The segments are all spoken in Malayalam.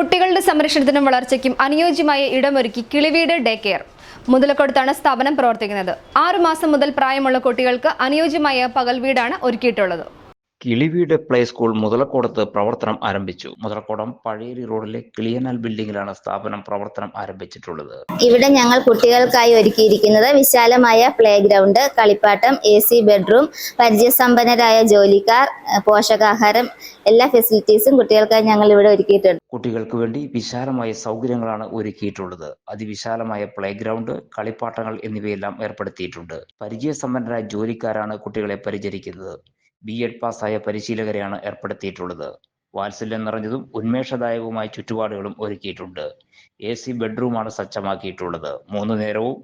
കുട്ടികളുടെ സംരക്ഷണത്തിനും വളർച്ചയ്ക്കും അനുയോജ്യമായ ഇടമൊരുക്കി കിളിവീട് ഡേ കെയർ. മുതലക്കൊടുത്താണ് സ്ഥാപനം പ്രവർത്തിക്കുന്നത്. ആറുമാസം മുതൽ പ്രായമുള്ള കുട്ടികൾക്ക് അനുയോജ്യമായ പകൽ വീടാണ് ഒരുക്കിയിട്ടുള്ളത്. കിളിവീട് പ്ലേ സ്കൂൾ മുതലക്കോടത്ത് പ്രവർത്തനം ആരംഭിച്ചു. മുതലക്കോടം പഴയരി റോഡിലെ കിളിയനാൽ ബിൽഡിംഗിലാണ് സ്ഥാപനം പ്രവർത്തനം ആരംഭിച്ചിട്ടുള്ളത്. ഇവിടെ ഞങ്ങൾ കുട്ടികൾക്കായി ഒരുക്കിയിരിക്കുന്നത് വിശാലമായ പ്ലേ ഗ്രൗണ്ട് കളിപ്പാട്ടം എ സി ബെഡ്റൂം പരിചയസമ്പന്നരായ ജോലിക്കാർ പോഷകാഹാരം എല്ലാ ഫെസിലിറ്റീസും കുട്ടികൾക്കായി ഞങ്ങൾ ഇവിടെ ഒരുക്കിയിട്ടുണ്ട്. കുട്ടികൾക്ക് വേണ്ടി വിശാലമായ സൗകര്യങ്ങളാണ് ഒരുക്കിയിട്ടുള്ളത്. അതിവിശാലമായ പ്ലേ ഗ്രൗണ്ട് കളിപ്പാട്ടങ്ങൾ എന്നിവയെല്ലാം ഏർപ്പെടുത്തിയിട്ടുണ്ട്. പരിചയസമ്പന്നരായ ജോലിക്കാരാണ് കുട്ടികളെ പരിചരിക്കുന്നത്. ബി എഡ് പാസ്സായ പരിശീലകരെയാണ് ഏർപ്പെടുത്തിയിട്ടുള്ളത്. വാത്സല്യം നിറഞ്ഞതും ഉന്മേഷദായകവുമായ ചുറ്റുപാടുകളും ഒരുക്കിയിട്ടുണ്ട്. എ സി ബെഡ്റൂമാണ് സജ്ജമാക്കിയിട്ടുള്ളത്. മൂന്ന് നേരവും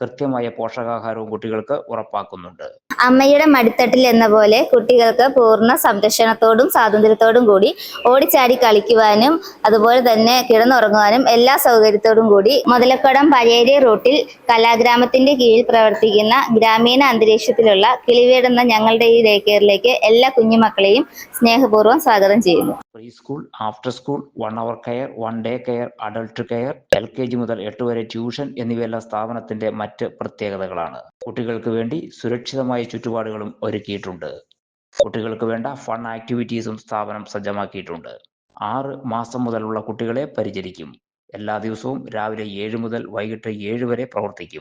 കൃത്യമായ പോഷകാഹാരവും കുട്ടികൾക്ക് ഉറപ്പാക്കുന്നുണ്ട്. അമ്മയുടെ മടിത്തട്ടിൽ എന്ന പോലെ കുട്ടികൾക്ക് പൂർണ സംരക്ഷണത്തോടും സ്വാതന്ത്ര്യത്തോടും കൂടി ഓടിച്ചാടി കളിക്കുവാനും അതുപോലെ തന്നെ കിടന്നുറങ്ങുവാനും എല്ലാ സൗകര്യത്തോടും കൂടി മുതലക്കടം പഴയേരി റൂട്ടിൽ കലാഗ്രാമത്തിന്റെ കീഴിൽ പ്രവർത്തിക്കുന്ന ഗ്രാമീണ അന്തരീക്ഷത്തിലുള്ള കിളിവീടുന്ന ഞങ്ങളുടെ ഈ ഡേ കെയറിലേക്ക് എല്ലാ കുഞ്ഞുമക്കളെയും സ്നേഹപൂർവം സ്വാഗതം ചെയ്യുന്നു. Preschool after school one hour care one day care adult care L K G മുതൽ എട്ട് വരെ ട്യൂഷൻ എന്നിവയെല്ലാം സ്ഥാപനത്തിന്റെ മറ്റ് പ്രത്യേകതകളാണ്. കുട്ടികൾക്ക് വേണ്ടി സുരക്ഷിതമായ ചുറ്റുപാടുകളും ഒരുക്കിയിട്ടുണ്ട്. കുട്ടികൾക്ക് വേണ്ട ഫൺ ആക്ടിവിറ്റീസും സ്ഥാപനം സജ്ജമാക്കിയിട്ടുണ്ട്. ആറ് മാസം മുതലുള്ള കുട്ടികളെ പരിചരിക്കും. എല്ലാ ദിവസവും രാവിലെ ഏഴ് മുതൽ വൈകിട്ട് ഏഴ് വരെ പ്രവർത്തിക്കും.